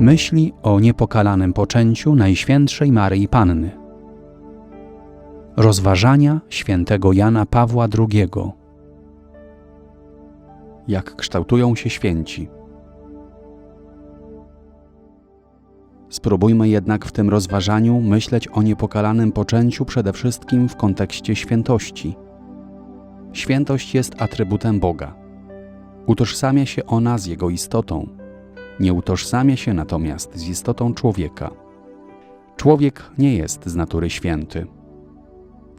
Myśli o niepokalanym poczęciu Najświętszej Maryi Panny. Rozważania świętego Jana Pawła II. Jak kształtują się święci. Spróbujmy jednak w tym rozważaniu myśleć o niepokalanym poczęciu przede wszystkim w kontekście świętości. Świętość jest atrybutem Boga. Utożsamia się ona z Jego istotą. Nie utożsamia się natomiast z istotą człowieka. Człowiek nie jest z natury święty.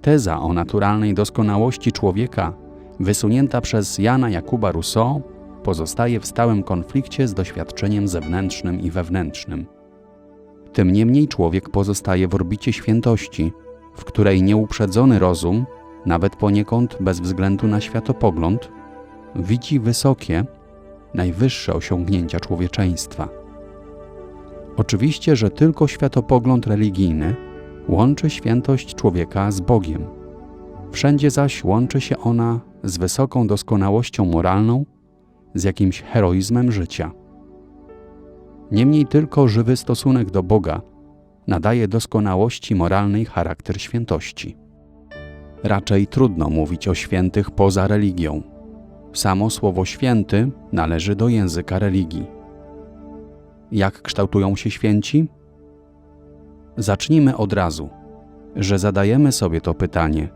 Teza o naturalnej doskonałości człowieka, wysunięta przez Jana Jakuba Rousseau, pozostaje w stałym konflikcie z doświadczeniem zewnętrznym i wewnętrznym. Tym niemniej człowiek pozostaje w orbicie świętości, w której nieuprzedzony rozum, nawet poniekąd bez względu na światopogląd, widzi wysokie, najwyższe osiągnięcia człowieczeństwa. Oczywiście, że tylko światopogląd religijny łączy świętość człowieka z Bogiem. Wszędzie zaś łączy się ona z wysoką doskonałością moralną, z jakimś heroizmem życia. Niemniej tylko żywy stosunek do Boga nadaje doskonałości moralnej charakter świętości. Raczej trudno mówić o świętych poza religią. Samo słowo święty należy do języka religii. Jak kształtują się święci? Zacznijmy od razu, że zadajemy sobie to pytanie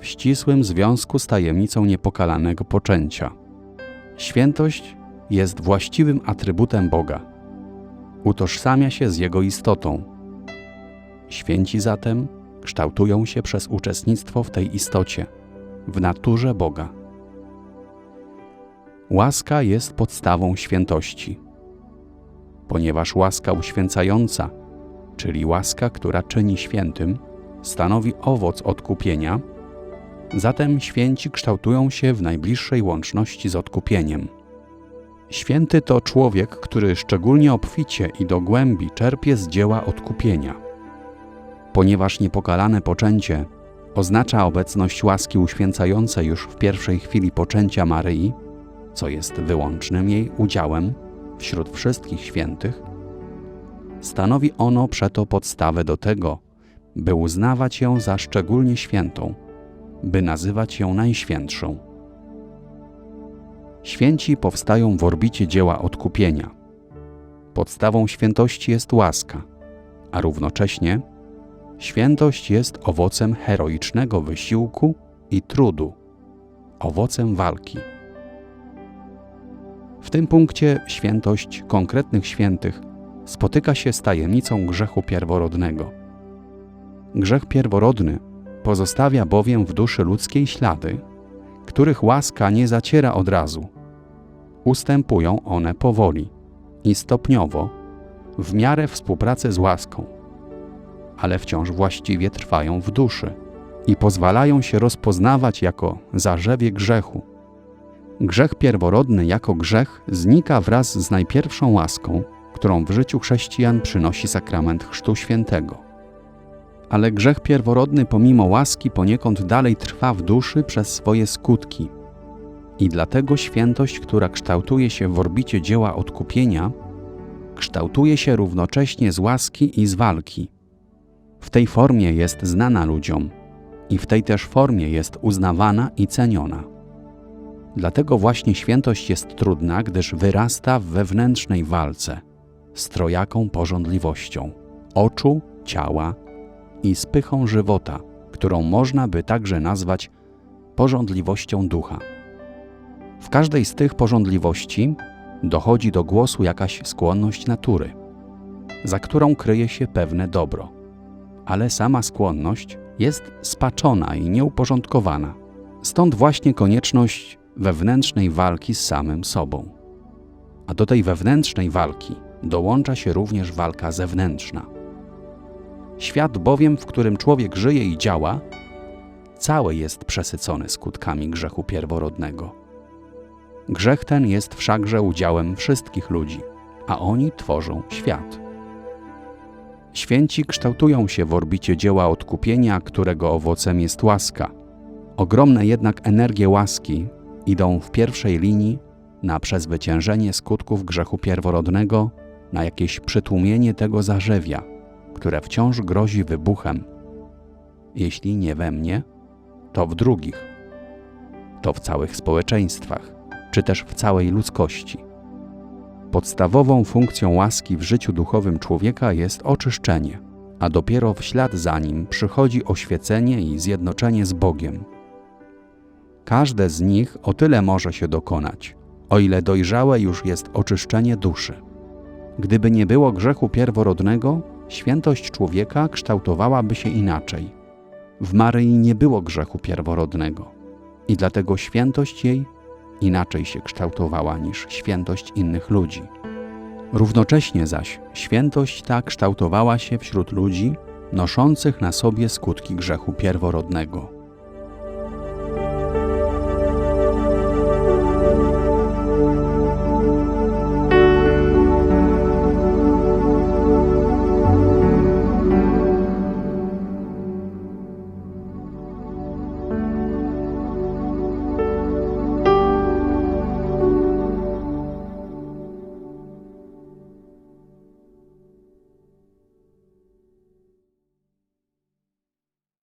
w ścisłym związku z tajemnicą niepokalanego poczęcia. Świętość jest właściwym atrybutem Boga. Utożsamia się z Jego istotą. Święci zatem kształtują się przez uczestnictwo w tej istocie, w naturze Boga. Łaska jest podstawą świętości. Ponieważ łaska uświęcająca, czyli łaska, która czyni świętym, stanowi owoc odkupienia, zatem święci kształtują się w najbliższej łączności z odkupieniem. Święty to człowiek, który szczególnie obficie i do głębi czerpie z dzieła odkupienia. Ponieważ niepokalane poczęcie oznacza obecność łaski uświęcającej już w pierwszej chwili poczęcia Maryi, co jest wyłącznym jej udziałem wśród wszystkich świętych, stanowi ono przeto podstawę do tego, by uznawać ją za szczególnie świętą, by nazywać ją najświętszą. Święci powstają w orbicie dzieła odkupienia. Podstawą świętości jest łaska, a równocześnie świętość jest owocem heroicznego wysiłku i trudu, owocem walki. W tym punkcie świętość konkretnych świętych spotyka się z tajemnicą grzechu pierworodnego. Grzech pierworodny pozostawia bowiem w duszy ludzkiej ślady, których łaska nie zaciera od razu. Ustępują one powoli i stopniowo, w miarę współpracy z łaską, ale wciąż właściwie trwają w duszy i pozwalają się rozpoznawać jako zarzewie grzechu Grzech pierworodny jako grzech znika wraz z najpierwszą łaską, którą w życiu chrześcijan przynosi sakrament Chrztu Świętego. Ale grzech pierworodny pomimo łaski poniekąd dalej trwa w duszy przez swoje skutki. I dlatego świętość, która kształtuje się w orbicie dzieła odkupienia, kształtuje się równocześnie z łaski i z walki. W tej formie jest znana ludziom i w tej też formie jest uznawana i ceniona. Dlatego właśnie świętość jest trudna, gdyż wyrasta w wewnętrznej walce z trojaką porządliwością oczu, ciała i spychą żywota, którą można by także nazwać porządliwością ducha. W każdej z tych porządliwości dochodzi do głosu jakaś skłonność natury, za którą kryje się pewne dobro, ale sama skłonność jest spaczona i nieuporządkowana. Stąd właśnie konieczność wewnętrznej walki z samym sobą. A do tej wewnętrznej walki dołącza się również walka zewnętrzna. Świat bowiem, w którym człowiek żyje i działa, cały jest przesycony skutkami grzechu pierworodnego. Grzech ten jest wszakże udziałem wszystkich ludzi, a oni tworzą świat. Święci kształtują się w orbicie dzieła odkupienia, którego owocem jest łaska. Ogromne jednak energie łaski idą w pierwszej linii na przezwyciężenie skutków grzechu pierworodnego na jakieś przytłumienie tego zarzewia, które wciąż grozi wybuchem. Jeśli nie we mnie, to w drugich, to w całych społeczeństwach, czy też w całej ludzkości. Podstawową funkcją łaski w życiu duchowym człowieka jest oczyszczenie, a dopiero w ślad za nim przychodzi oświecenie i zjednoczenie z Bogiem. Każde z nich o tyle może się dokonać, o ile dojrzałe już jest oczyszczenie duszy. Gdyby nie było grzechu pierworodnego, świętość człowieka kształtowałaby się inaczej. W Maryi nie było grzechu pierworodnego i dlatego świętość jej inaczej się kształtowała niż świętość innych ludzi. Równocześnie zaś świętość ta kształtowała się wśród ludzi noszących na sobie skutki grzechu pierworodnego.